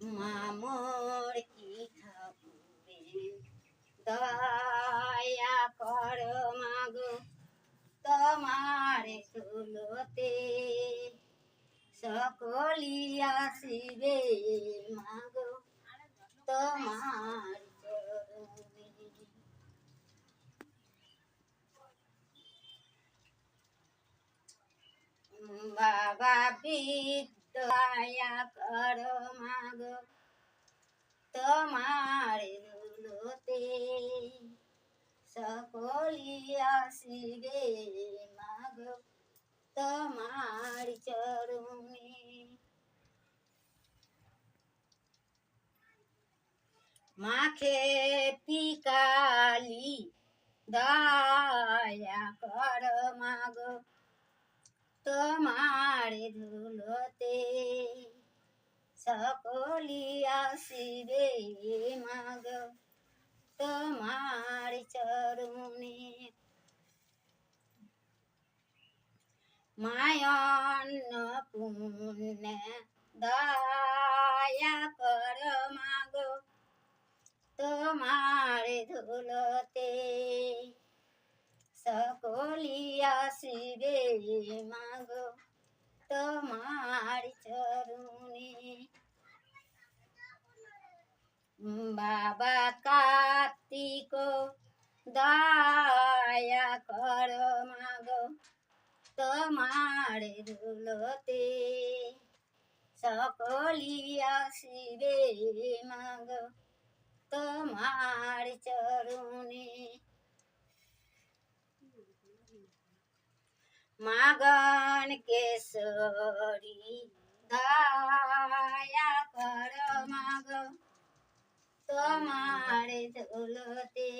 মামর কি ঠাকুরে দয়া কর মাগো তোমার তুলতে সকলি আসিবে মাগো তোমার বাবা বিদ্যা কর মাগ, তোমার দুলতে সকলি আসিবে মাগ, তোমার চরণে। মাখে পিকালি, দয়া কর মাগ তোমার ধুলোতে সকলি আসিবে মাগ। তোমার চরণে মায়ন পুণ্য দয়া কর মাগ। তোমার ধুলোতে সকলি আসিবে মাগ, তোমার চরণে। বাবা কার্তিক, দয়া কর মাগ, তোমার ধুলোতে সকলি আসিবে মাগ, তোমার চরণে। মাগন কেশরী, দয়া কর মাগ। তোমার দৌলতে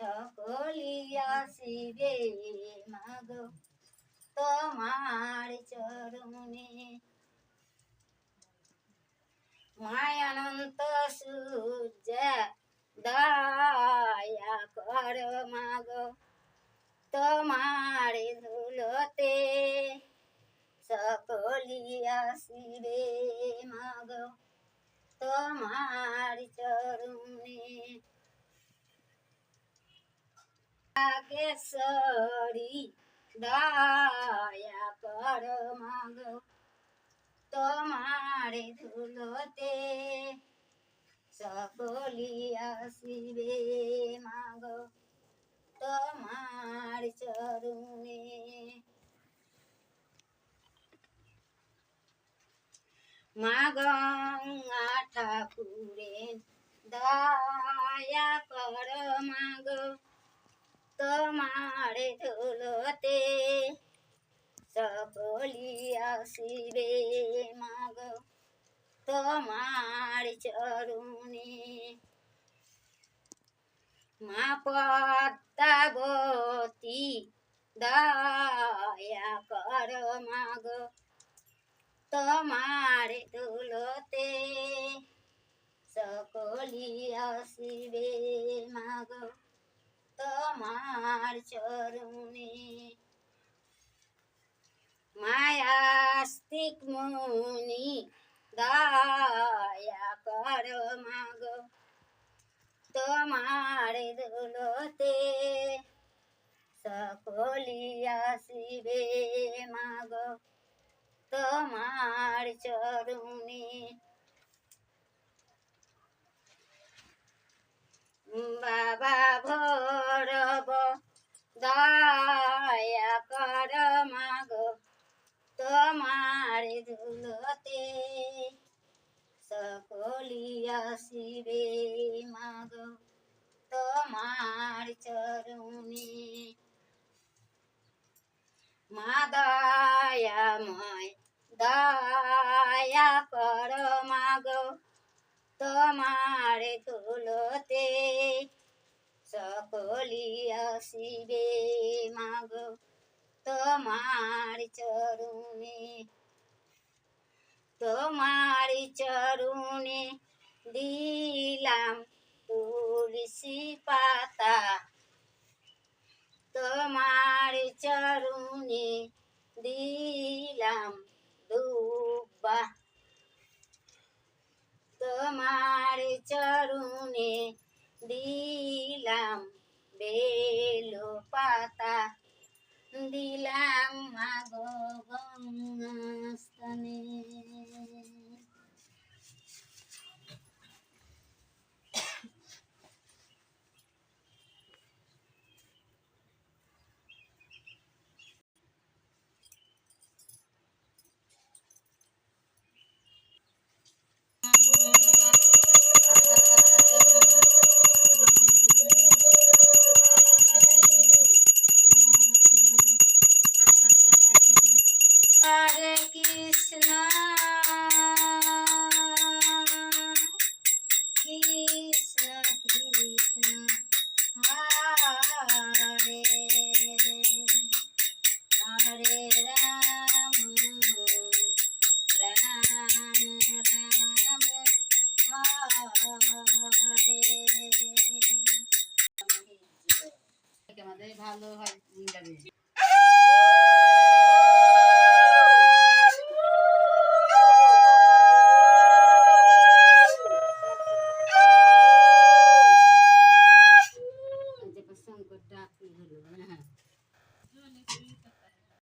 সকলি আসিবে মাগ। তোমার চরণে মায়ানন্ত সূর্য, দয়া কর মাগ। তোমার তোমার চরণে। কেশরী দয়া কর মাগ, তোমার ধুলোতে সকলি আসিবে মাগ তোমার চরণে। মা গঙ্গা ঠাকুরে, দয়া কর মাগ, তোমার ধুলোতে সকলি আসিবে মাগ, তোমার চরণে। মা পদ্মাবতী, দয়া কর মাগ, তোমার তুলতে সকলি আসিবে মাগ, তোমার চরণে। মায়াস্তিক মুনি, দয়া কর মাগ, তোমার দুলতে। সকলি আসিবে মাগ, তোমার চরণে। ধুলতে সকলি আসিবে মাগ তোমার চরণে মা দয়াময় দয়া কর মাগ তোমার ধুলতে সকলি আসিবে মাগ তোমার চরণে তোমার চরণে দিলাম তুলসী পাতা। তোমার চরণে দিলাম দুব্বা। চরণে দিলাম বেলো পাতা। দিলাম মাগো গঙ্গাস্থানে। আমাদের ভালো হয়